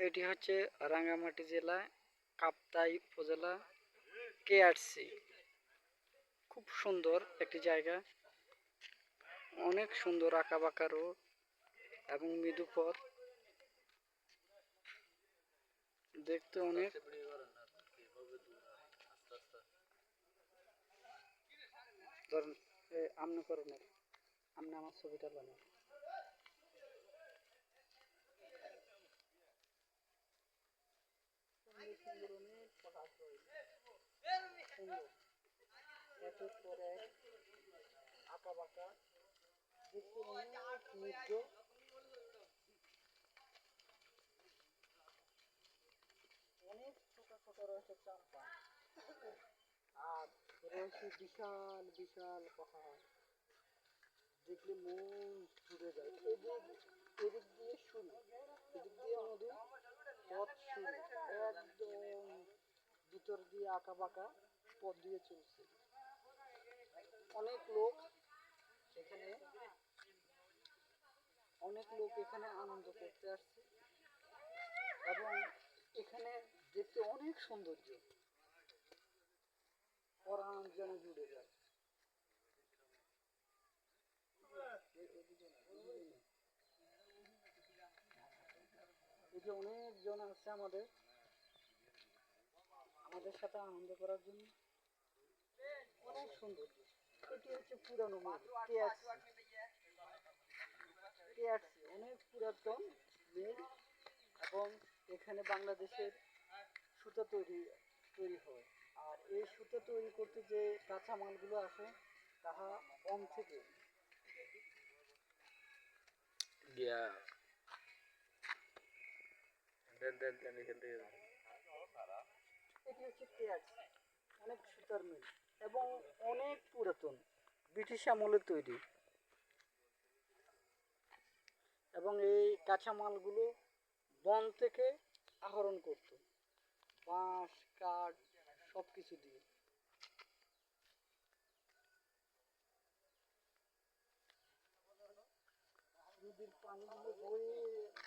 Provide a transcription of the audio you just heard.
এটি হচ্ছে রাঙ্গামাটি জেলা, কাপ্তাই উপজেলা, কেআরসি। খুব সুন্দর একটি জায়গা। অনেক সুন্দর আঁকা বাঁকা রোড এবং মৃদু পথ। দেখতে অনেক ধরেন আমনে করেন আমনে আমার ছবিটা বানান সুন্দর সুন্দর অনেক কথা আছে সুন্দর আর রয়েছে বিশাল বিশাল পাহাড় দেখলে মন জুড়ে যায় এদিক এদিক দিয়ে শুরু এদিক দিয়ে নদী পথ শুরু একদম ভিতর দিয়ে আঁকা বাঁকা পথ দিয়ে চলছে। অনেক লোক এখানে, অনেক লোক এখানে আনন্দ করতে আসছে এবং এখানে দেখতে অনেক সৌন্দর্য। পরাণ যেন জুড়ে যায়। এই যে অনেকজন আছে আমাদের। আমাদের সাথে আনন্দ করার জন্য। অনেক সুন্দর। এটি হচ্ছে পুরানো কেআরসি কেআরসি অনেক পুরাতন মিল এবং এখানে বাংলাদেশের সুতা তৈরি তৈরি হয়। আর এই সুতা তৈরি করতে যে কাঁচামালগুলো আসে, তাহা বন থেকে দেন দেন দেন, এখান থেকে। এটি হচ্ছে কেআরসি অনেক সুতার মিল এবং অনেক পুরাতন, ব্রিটিশ আমলের তৈরি। এবং এই কাঁচামালগুলো বন থেকে আহরণ করত। বাঁশ, কাঠ সব কিছু দিয়ে। নদীর পানিগুলো বয়ে